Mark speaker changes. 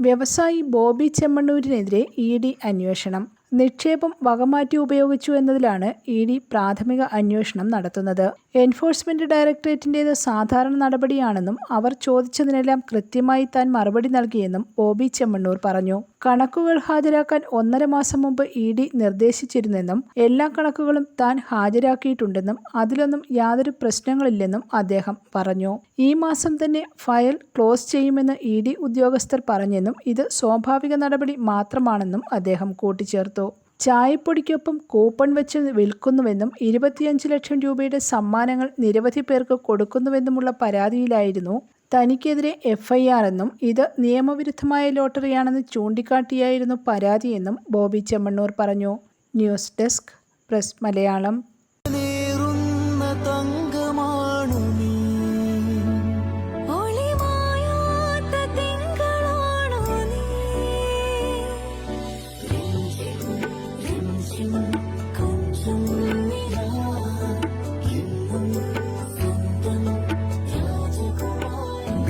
Speaker 1: വ്യവസായി Bobby ചെമ്മണ്ണൂരിനെതിരെ E D അന്വേഷണം. നിക്ഷേപം വകമാറ്റി ഉപയോഗിച്ചു എന്നതിലാണ് ഇ ഡി പ്രാഥമിക അന്വേഷണം നടത്തുന്നത്. എൻഫോഴ്സ്മെന്റ് ഡയറക്ടറേറ്റിന്റേത് സാധാരണ നടപടിയാണെന്നും അവർ ചോദിച്ചതിനെല്ലാം കൃത്യമായി താൻ മറുപടി നൽകിയെന്നും ബോബി ചെമ്മണ്ണൂർ പറഞ്ഞു. കണക്കുകൾ ഹാജരാക്കാൻ ഒന്നര മാസം മുമ്പ് ഇ ഡി നിർദ്ദേശിച്ചിരുന്നെന്നും എല്ലാ കണക്കുകളും താൻ ഹാജരാക്കിയിട്ടുണ്ടെന്നും അതിലൊന്നും യാതൊരു പ്രശ്നങ്ങളില്ലെന്നും അദ്ദേഹം പറഞ്ഞു. ഈ മാസം തന്നെ ഫയൽ ക്ലോസ് ചെയ്യുമെന്ന് ഇ ഡി ഉദ്യോഗസ്ഥർ പറഞ്ഞെന്നും ഇത് സ്വാഭാവിക നടപടി മാത്രമാണെന്നും അദ്ദേഹം കൂട്ടിച്ചേർത്തു. ചായപ്പൊടിക്കൊപ്പം കൂപ്പൺ വെച്ച് വിൽക്കുന്നുവെന്നും ഇരുപത്തിയഞ്ച് ലക്ഷം രൂപയുടെ സമ്മാനങ്ങൾ നിരവധി പേർക്ക് കൊടുക്കുന്നുവെന്നുമുള്ള പരാതിയിലായിരുന്നു തനിക്കെതിരെ എഫ്ഐആർ എന്നും ഇത് നിയമവിരുദ്ധമായ ലോട്ടറിയാണെന്ന് ചൂണ്ടിക്കാട്ടിയായിരുന്നു പരാതിയെന്നും ബോബി ചെമ്മണ്ണൂർ പറഞ്ഞു.
Speaker 2: News desk press Malayalam. രാജകുമാരി